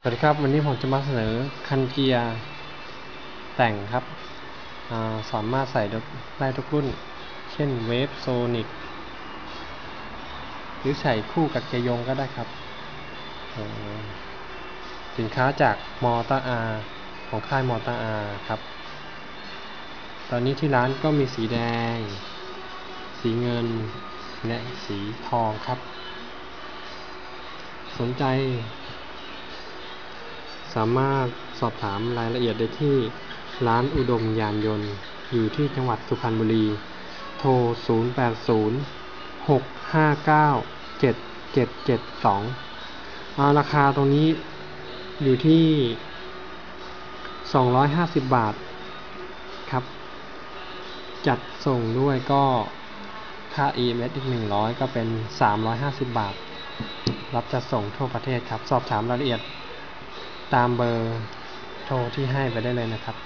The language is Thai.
สวัสดีครับ วันนี้ผมจะมาเสนอคันเกียร์แต่งครับาสามารถใส่ได้ทุกรุ่น เช่นเวฟโซนิกหรือใส่คู่กับเกียร์ยงก็ได้ครับสินค้าจากมอเตอร์อาของค่ายมอเตอร์อาครับ ตอนนี้ที่ร้านก็มีสีแดง สีเงิน และสีทองครับ สนใจ สามารถสอบถามรายละเอียดได้ที่ร้านอุดมยานยนต์ อยู่ที่จังหวัดสุพรรณบุรี โทร 080 659 7772 เอาราคาตรงนี้อยู่ที่ 250 บาทครับ จัดส่งด้วยก็ค่า EMS อีก 100 ก็เป็น 350 บาท รับจัดส่งทั่วประเทศครับ สอบถามรายละเอียด ตามเบอร์โทรที่ให้ไปได้เลยนะครับ